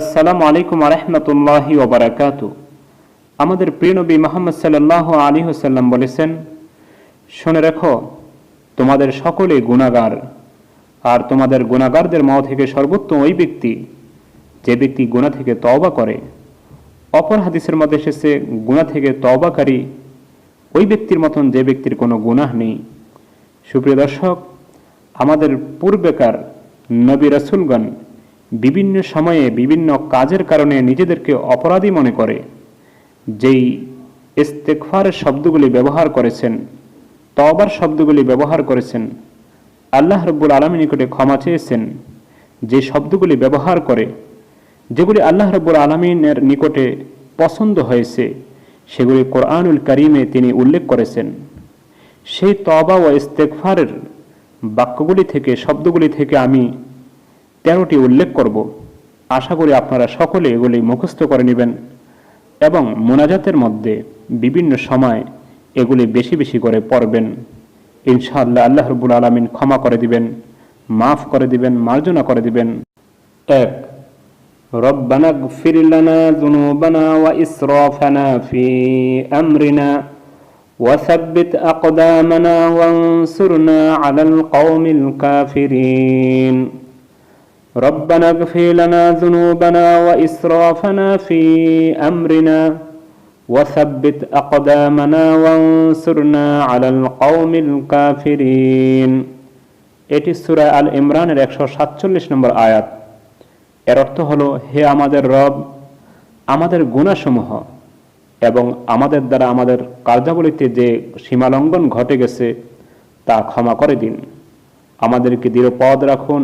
আসসালামু আলাইকুম রহমতুল্লাহি ওবরাকাত আমাদের প্রিয় নবী মোহাম্মদ সাল্লাহ আলী হোসাল্লাম বলেছেন, শুনে রেখো, তোমাদের সকলে গুণাগার আর তোমাদের গুণাগারদের মাও থেকে সর্বোত্তম ওই ব্যক্তি, যে ব্যক্তি গুণা থেকে তওবা করে। অপর হাদিসের মধ্যে এসেছে গুণা থেকে তওবাকারী, ওই ব্যক্তির মতন যে ব্যক্তির কোনো গুনাহ নেই। সুপ্রিয় দর্শক, আমাদের পূর্বেকার নবী রাসুলগণ বিভিন্ন সময়ে বিভিন্ন কাজের কারণে নিজেদেরকে অপরাধী মনে করে। যেই ইস্তেকফারের শব্দগুলি ব্যবহার করেছেন তবার শব্দগুলি ব্যবহার করেছেন, আল্লাহ রব্বুল আলমী নিকটে ক্ষমা চেয়েছেন, যে শব্দগুলি ব্যবহার করে, যেগুলি আল্লাহ রব্বুল আলমিনের নিকটে পছন্দ হয়েছে, সেগুলি কোরআনুল করিমে তিনি উল্লেখ করেছেন। সেই তবা ও ইস্তেকফারের বাক্যগুলি থেকে, শব্দগুলি থেকে আমি তেরোটি উল্লেখ করব আশা করি আপনারা সকলে এগুলি মুখস্থ করে নেবেন এবং মোনাজাতের মধ্যে বিভিন্ন সময় এগুলি বেশি বেশি করে পড়বেন ইনশাআল্লাহ আল্লাহ রবুল আলমিন ক্ষমা করে দিবেন মাফ করে দিবেন মার্জনা করে দিবেন এক ربنا اغفر لنا ذنوبنا وإسرافنا في أمرنا وثبت أقدامنا وانصرنا على القوم الكافرين ربنا اغفر لنا ذنوبنا وإسرافنا في أمرنا وثبت أقدامنا وانصرنا على القوم الكافرين এটি সূরা আল ইমরানের একশো সাতচল্লিশ নম্বর আয়াত এর অর্থ হলো হে আমাদের রব আমাদের গুণাসমূহ এবং আমাদের দ্বারা আমাদের কার্যাবলীতে যে সীমালঙ্ঘন ঘটে গেছে তা ক্ষমা করে দিন আমাদেরকে দৃঢ় পদ রাখুন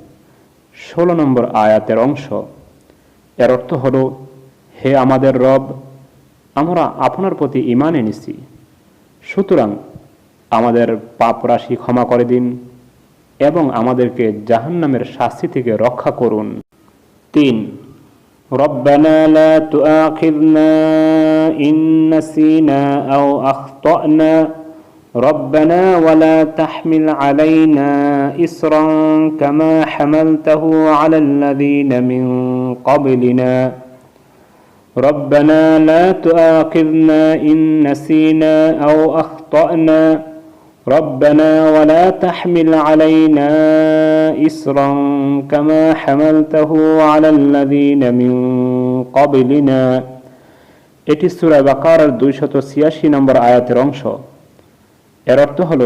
ষোলো নম্বর আয়াতের অংশ এর অর্থ হল হে আমাদের রব আমরা আপনার প্রতি ইমান এনেছি সুতরাং আমাদের পাপ রাশি ক্ষমা করে দিন এবং আমাদেরকে জাহান্নামের শাস্তি থেকে রক্ষা করুন তিন ربنا لا تؤاخذنا إن نسينا أو أخطأنا ربنا ولا تحمل علينا إسرا كما حملته على الذين من قبلنا ربنا لا تؤاخذنا إن نسينا أو أخطأنا ربنا ولا تحمل علينا إسرا كما حملته على الذين من قبلنا এটি সুরা বাকারার দুইশত ছিয়াশি নম্বর আয়াতের অংশ এর অর্থ হল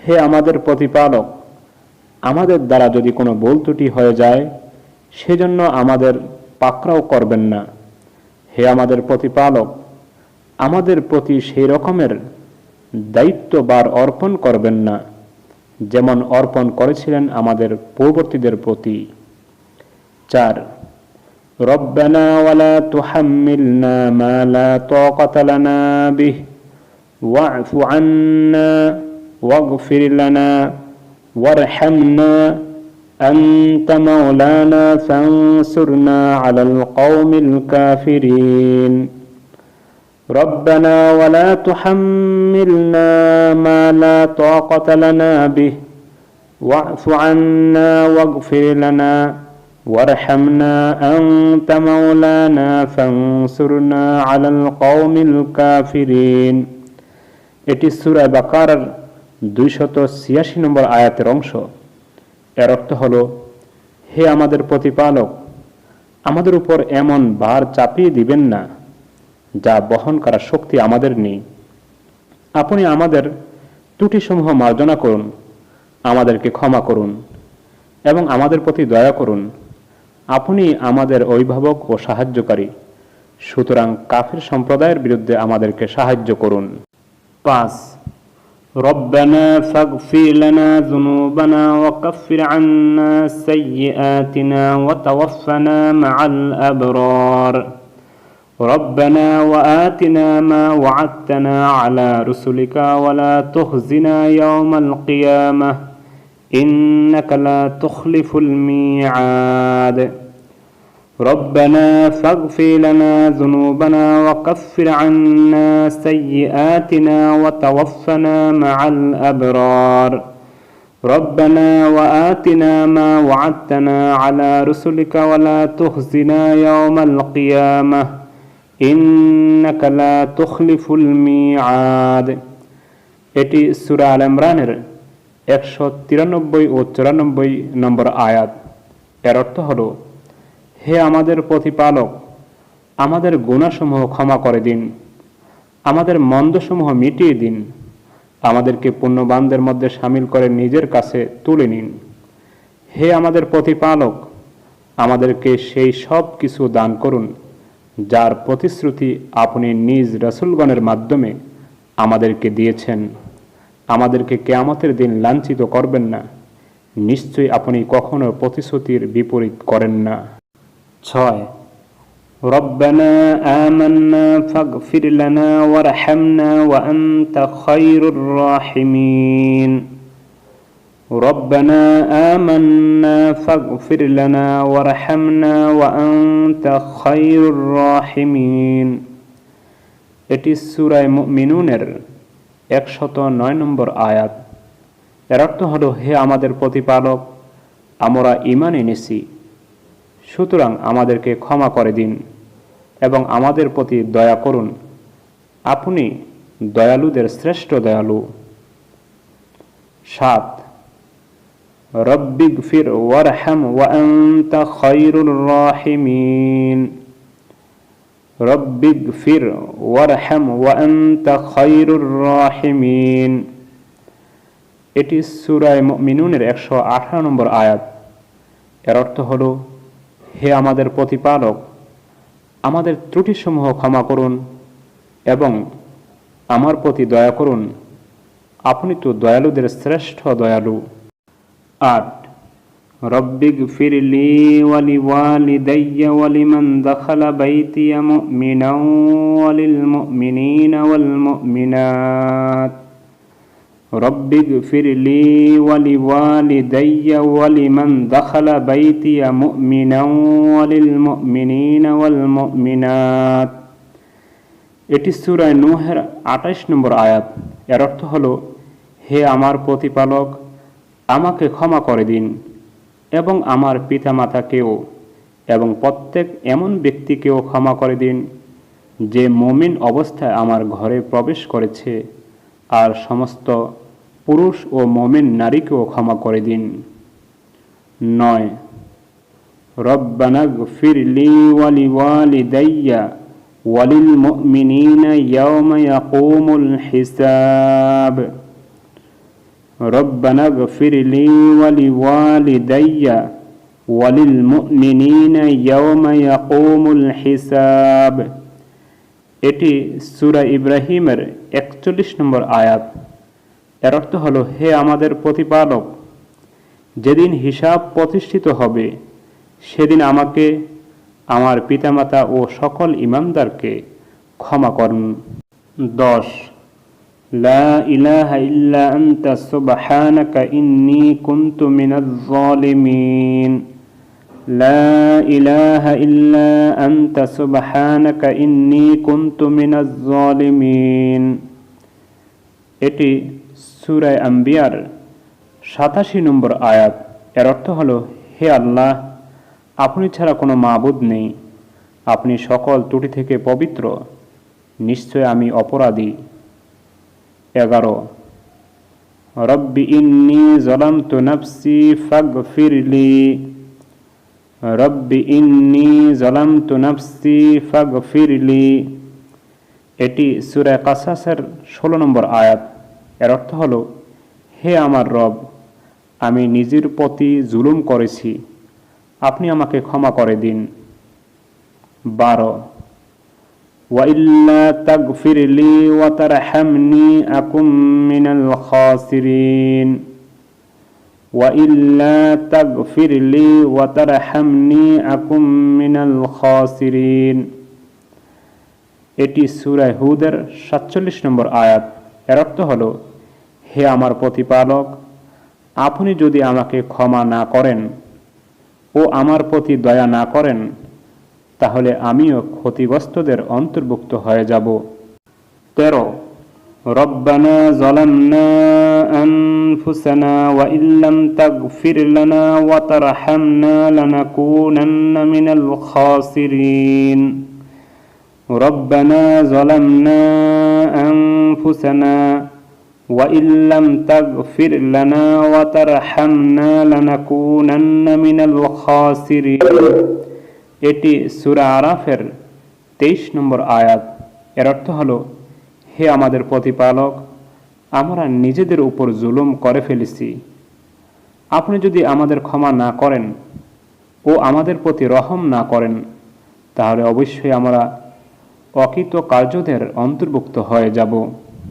হে আমাদের প্রতিপালক আমাদের দ্বারা যদি কোনো বল ত্রুটি হয়ে যায় সেজন্য আমাদের পাকড়াও করবেন না হে আমাদের প্রতিপালক আমাদের প্রতি সেই রকমের দায়িত্ববার অর্পণ করবেন না যেমন অর্পণ করেছিলেন আমাদের পূর্ববর্তীদের প্রতি চার ربنا ولا تحملنا ما لا طاقة لنا به واعف عنا واغفر لنا وارحمنا. أنت مولانا فانصرنا على القوم الكافرين. ربنا ولا تحملنا ما لا طاقة لنا به. واعف عنا واغفر لنا وارحمنا. أنت مولانا فانصرنا على القوم الكافرين. এটি সুরা বাকারার দুইশত ছিয়াশি নম্বর আয়াতের অংশ। এর অর্থ হল, হে আমাদের প্রতিপালক, আমাদের উপর এমন ভার চাপিয়ে দিবেন না, যা বহন করার শক্তি আমাদের নেই। আপনি আমাদের ত্রুটিসমূহ মার্জনা করুন, আমাদেরকে ক্ষমা করুন, এবং আমাদের প্রতি দয়া করুন। আপনি আমাদের অভিভাবক ও সাহায্যকারী, সুতরাং কাফের সম্প্রদায়ের বিরুদ্ধে আমাদেরকে সাহায্য করুন। পাঁচ ربنا فاغفر لنا ذنوبنا وكفر عنا سيئاتنا وتوفنا مع الأبرار. ربنا وآتنا ما وعدتنا على رسلك ولا تخزنا يوم القيامة. إنك لا تخلف الميعاد. ربنا فاغفر لنا ذنوبنا وكفر عنا سيئاتنا وتوفنا مع الأبرار ربنا وآتنا ما وعدتنا على رسلك ولا تخزنا يوم القيامة إنك لا تخلف الميعاد এটি সুরা আল ইমরানের একশো তিরানব্বই ও চুরানব্বই নম্বর আয়াত এর অর্থ হলো হে আমাদের প্রতিপালক, আমাদের গুণাসমূহ ক্ষমা করে দিন, আমাদের মন্দসমূহ মিটিয়ে দিন, আমাদেরকে পুণ্যবানদের মধ্যে সামিল করে নিজের কাছে তুলে নিন। হে আমাদের প্রতিপালক, আমাদেরকে সেই সব কিছু দান করুন, যার প্রতিশ্রুতি আপনি নিজ রসুলগণের মাধ্যমে আমাদেরকে দিয়েছেন। আমাদেরকে কেয়ামতের দিন লাঞ্ছিত করবেন না। নিশ্চয়ই আপনি কখনো প্রতিশ্রুতির বিপরীত করেন না। ছয় ربنا آمنا فاغفر لنا وارحمنا وأنت خير الراحمين ربنا آمنا فاغفر لنا وارحمنا وأنت خير الراحمين এটি সুরায় মুমিনুনের একশত নয় নম্বর আয়াত এর অর্থ হলো হে আমাদের প্রতিপালক আমরা ইমান এনেছি সুতরাং আমাদেরকে ক্ষমা করে দিন এবং আমাদের প্রতি দয়া করুন। আপনি দয়ালুদের শ্রেষ্ঠ দয়ালু। সাত রব্বিগ ফির ওয়ারহাম ওয়ান্তা খৈরুর রাহিমিন। রব্বিগ ফির ওয়ারহাম ওয়ান্তা খৈরুর রাহিমিন। এটি সুরায় মিনুনের একশো আঠারো নম্বর আয়াত। এর অর্থ হলো হে আমাদের প্রতিপালক, আমাদের ত্রুটিসমূহ ক্ষমা করুন এবং আমার প্রতি দয়া করুন। আপনি তো দয়ালুদের শ্রেষ্ঠ দয়ালু। আট রব্বিগ ফিরলি ওয়ালি ওয়ালিদাইয়া ওয়ালিমান দখালা বাইতিয়া মুমিনাও ওয়ালিল মুমিনিনা ওয়াল মুমিনাত। رب اغفر لي ولوالدي ولمن دخل بيتي مؤمنا وللمؤمنين والمؤمنات এটি সুরায় নুহের আঠাইশ নম্বর আয়াত এর অর্থ হল হে আমার প্রতিপালক আমাকে ক্ষমা করে দিন এবং আমার পিতামাতাকেও এবং প্রত্যেক এমন ব্যক্তিকেও ক্ষমা করে দিন যে মমিন অবস্থায় আমার ঘরে প্রবেশ করেছে আর সমস্ত পুরুষ ও মমিন নারীকেও ক্ষমা করে দিন। নয় রব্বানাগ ফিরলি ওয়ালি ওয়ালিল মুমিনিনা ইয়াওমা হিসাব। ওয়ালি ওয়ালিল হিসাব। এটি সুরা ইব্রাহিমের একচল্লিশ নম্বর আয়াত। এর অর্থ হল, হে আমাদের প্রতিপালক, যেদিন হিসাব প্রতিষ্ঠিত হবে, সেদিন আমাকে, আমার পিতামাতা ও সকল ইমানদারকে ক্ষমা করুন। দশ, লা ইলাহা ইল্লা আনতা লা ইলাহা ইল্লা আনতা সুবহানাকা ইন্নী কুনতু মিনাজ এটি সুরায় আম্বিয়ার সাতাশি নম্বর আয়াত। এর অর্থ হল, হে আল্লাহ, আপনি ছাড়া কোনো মাবুদ নেই। আপনি সকল ত্রুটি থেকে পবিত্র। নিশ্চয় আমি অপরাধী। এগারো, রব্বি ইন্নি জলামতু নফসি ফাগফিরলি রব্বি ইন্নি জলামতু নফসি ফাগফিরলি এটি সুরা কাসাসের ষোলো নম্বর আয়াত এর অর্থ হল হে আমার রব আমি নিজের প্রতি জুলুম করেছি আপনি আমাকে ক্ষমা করে দিন বারো وإلا تغفر لي وترحمني أكن من الخاسرين وإلا تغفر لي وترحمني أكن من الخاسرين এটি সুরায় হুদের সাতচল্লিশ নম্বর আয়াত এর অর্থ হল হে আমার প্রতিপালক আপনি যদি আমাকে ক্ষমা না করেন ও আমার প্রতি দয়া না করেন তাহলে আমিও ক্ষতিগ্রস্তদের অন্তর্ভুক্ত হয়ে যাব তেরো ربنا ظلمنا أنفسنا وإن لم تغفر لنا وترحمنا لنكونن من الخاسرين ربنا ظلمنا أنفسنا وإن لم تغفر لنا وترحمنا لنكونن من الخاسرين এটি সুরা আরাফের তেইশ নম্বর আয়াত এর অর্থ হল হে আমাদের প্রতিপালক আমরা নিজেদের উপর জুলুম করে ফেলেছি আপনি যদি আমাদের ক্ষমা না করেন ও আমাদের প্রতি রহম না করেন তাহলে অবশ্যই আমরা অকৃত কার্যদের অন্তর্ভুক্ত হয়ে যাব।